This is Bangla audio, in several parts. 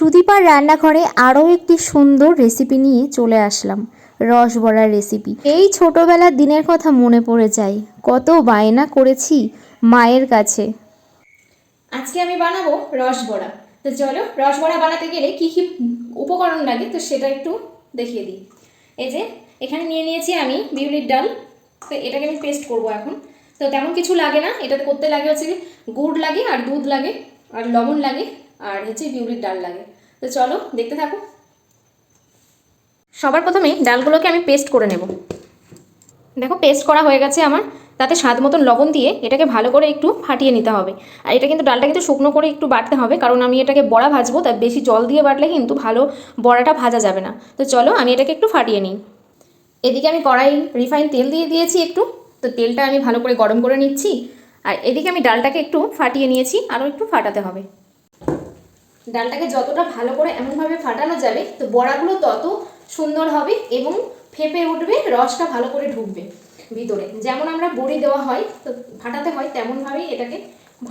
সুদীপার রান্নাঘরে আরও একটি সুন্দর রেসিপি নিয়ে চলে আসলাম, রস বড়ার রেসিপি এই ছোটবেলার দিনের কথা মনে পড়ে যায়, কত বায়না করেছি মায়ের কাছে। আজকে আমি বানাবো রসবড়া তো চলো রসবড়া বানাতে গেলে কি কি উপকরণ লাগে, তো সেটা একটু দেখিয়ে দিই। এই যে, এখানে নিয়ে নিয়েছি আমি বিউলির ডাল, তো এটাকে আমি পেস্ট করব এখন। তো তেমন কিছু লাগে না, এটা করতে লাগে হচ্ছে গুড় লাগে আর দুধ লাগে আর লবণ লাগে। আর হচ্ছে বিউলির ডাল লাগে। তো চলো দেখতে থাকো। সবার প্রথমে ডালগুলোকে আমি পেস্ট করে নেব। দেখো, পেস্ট করা হয়ে গেছে আমার। তাতে স্বাদ মতন লবণ দিয়ে এটাকে ভালো করে একটু ফাটিয়ে নিতে হবে। আর এটা কিন্তু ডালটা কিন্তু শুকনো করে একটু বাটতে হবে, কারণ আমি এটাকে বড়া ভাজবো তাই বেশি জল দিয়ে বাটলে কিন্তু ভালো বড়াটা ভাজা যাবে না। তো চলো, আমি এটাকে একটু ফাটিয়ে নিই। এদিকে আমি কড়াই রিফাইন তেল দিয়ে দিয়েছি একটু। তো তেলটা আমি ভালো করে গরম করে নিচ্ছি। আর এদিকে আমি ডালটাকে একটু ফাটিয়ে নিয়েছি, আরও একটু ফাটাতে হবে। ডালটাকে যতটা ভালো করে এমনভাবে ফাটানো যাবে, তো বড়াগুলো তত সুন্দর হবে এবং ফেপে উঠবে, রসটা ভালো করে ঢুকবে ভিতরে। যেমন আমরা বড়ি দেওয়া হয়, তো ফাটাতে হয়, তেমনভাবেই এটাকে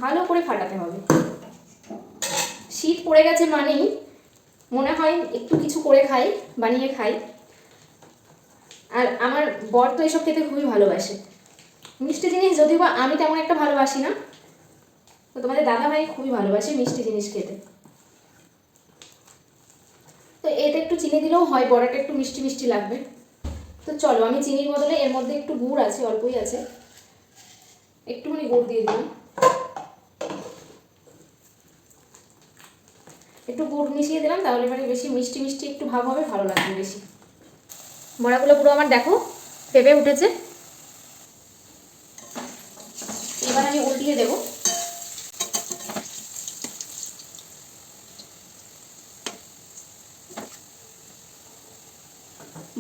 ভালো করে ফাটাতে হবে। শীত পড়ে গেছে মানেই মনে হয় একটু কিছু করে খাই, বানিয়ে খাই। আর আমার বর তো এসব খেতে খুবই ভালোবাসে। মিষ্টি জিনিস যদিও আমি তেমন একটা ভালোবাসি না, তো তোমাদের দাদা ভাই খুবই ভালোবাসে মিষ্টি জিনিস খেতে। তো এতে একটু চিনি দিলেও হয়, বড়াটা একটু মিষ্টি মিষ্টি লাগবে। তো চলো, আমি চিনির বদলে এর মধ্যে একটু গুড় আছে, অল্পই আছে। একটুখানি গুড় দিয়ে দিলাম। একটু গুড় মিশিয়ে দিলাম, তাহলে মানে বেশি মিষ্টি মিষ্টি একটু ভাব হবে, ভালো লাগবে বেশি। বড়াগুলো পুরো আমার দেখো পেঁপে উঠেছে। এবার আমি উল্টিয়ে দেবো।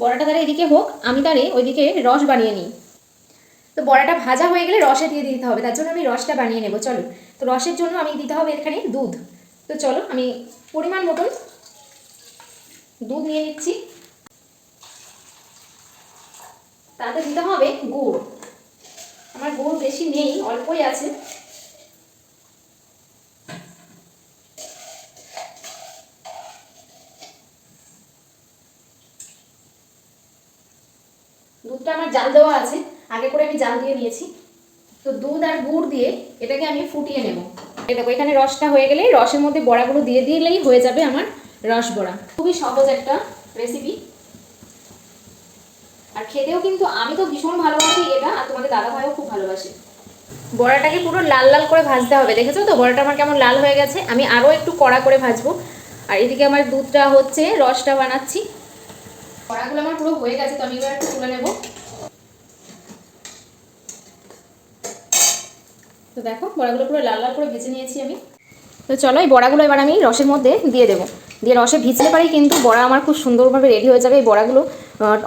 বড়াটা তারা এদিকে হোক, আমি তারে ওইদিকে রস বানিয়ে নিই। তো বড়াটা ভাজা হয়ে গেলে রসে দিয়ে দিতে হবে, তার জন্য আমি রসটা বানিয়ে নেব, চলো। তো রসের জন্য আমি দিতে হবে এখানে দুধ। তো চলো, আমি পরিমাণ মতন দুধ নিয়ে নিচ্ছি। তাতে দিতে হবে গুড়। আমার গুড় বেশি নেই, অল্পই আছে। দুধটা আমার জাল দেওয়া আছে, আগে করে আমি জাল দিয়ে নিয়েছি। তো দুধ আর গুড় দিয়ে এটাকে আমি ফুটিয়ে নেব। এই দেখো, এখানে রসটা হয়ে গেলে রসের মধ্যে বড়াগুলো দিয়ে দিলেই হয়ে যাবে আমার রস বড়া। খুবই সহজ একটা রেসিপি আর খেতেও কিন্তু আমি তো ভীষণ ভালোবাসি এটা, আর তোমাদের দাদা ভাইও খুব ভালোবাসে। বড়াটাকে পুরো লাল লাল করে ভাজতে হবে, দেখেছ তো? বড়াটা আমার কেমন লাল হয়ে গেছে, আমি আরও একটু কড়া করে ভাজবো। আর এদিকে আমার দুধটা হচ্ছে, রসটা বানাচ্ছি। বড়াগুলো আমার পুরো হয়ে গেছে, তো আমি এবার একটু তুলে নেব। তো দেখো, বড়াগুলো পুরো লাল লাল করে ভেজে নিয়েছি আমি। তো চলো, এই বড়াগুলো এবার আমি রসের মধ্যে দিয়ে দেবো। দিয়ে রসে ভিজলে পারেই কিন্তু বড়া আমার খুব সুন্দরভাবে রেডি হয়ে যাবে। এই বড়াগুলো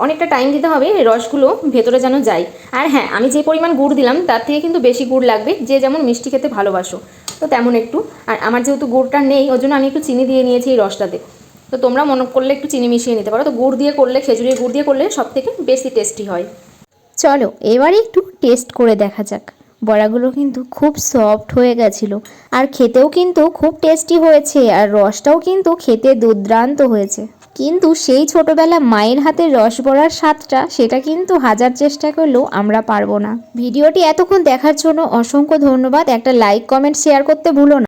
অনেকটা টাইম দিতে হবে রসগুলো ভেতরে যেন যায়। আর হ্যাঁ আমি যে পরিমাণ গুড় দিলাম, তার থেকে কিন্তু বেশি গুড় লাগবে, যে যেমন মিষ্টি খেতে ভালোবাসো। তো তেমন একটু। আর আমার যেহেতু গুড়টা নেই ওই জন্য আমি একটু চিনি দিয়ে নিয়েছি এই রসটাতে। তো তোমরা মনে করলে একটু চিনি মিশিয়ে নিতে পারো। তো গুড় দিয়ে করলে, খেজুরের গুড় দিয়ে করলে সব থেকে বেশি টেস্টি হয়। চলো, এবারে একটু টেস্ট করে দেখা যাক। বড়াগুলো কিন্তু খুব সফট হয়ে গেছিল। আর খেতেও কিন্তু খুব টেস্টি হয়েছে, আর রসটাও কিন্তু খেতে দুর্দান্ত হয়েছে। কিন্তু সেই ছোটবেলা মায়ের হাতের রস বড়ার স্বাদটা, সেটা কিন্তু হাজার চেষ্টা করলেও আমরা পারব না। ভিডিওটি এতক্ষণ দেখার জন্য অসংখ্য ধন্যবাদ। একটা লাইক কমেন্ট শেয়ার করতে ভুলো না।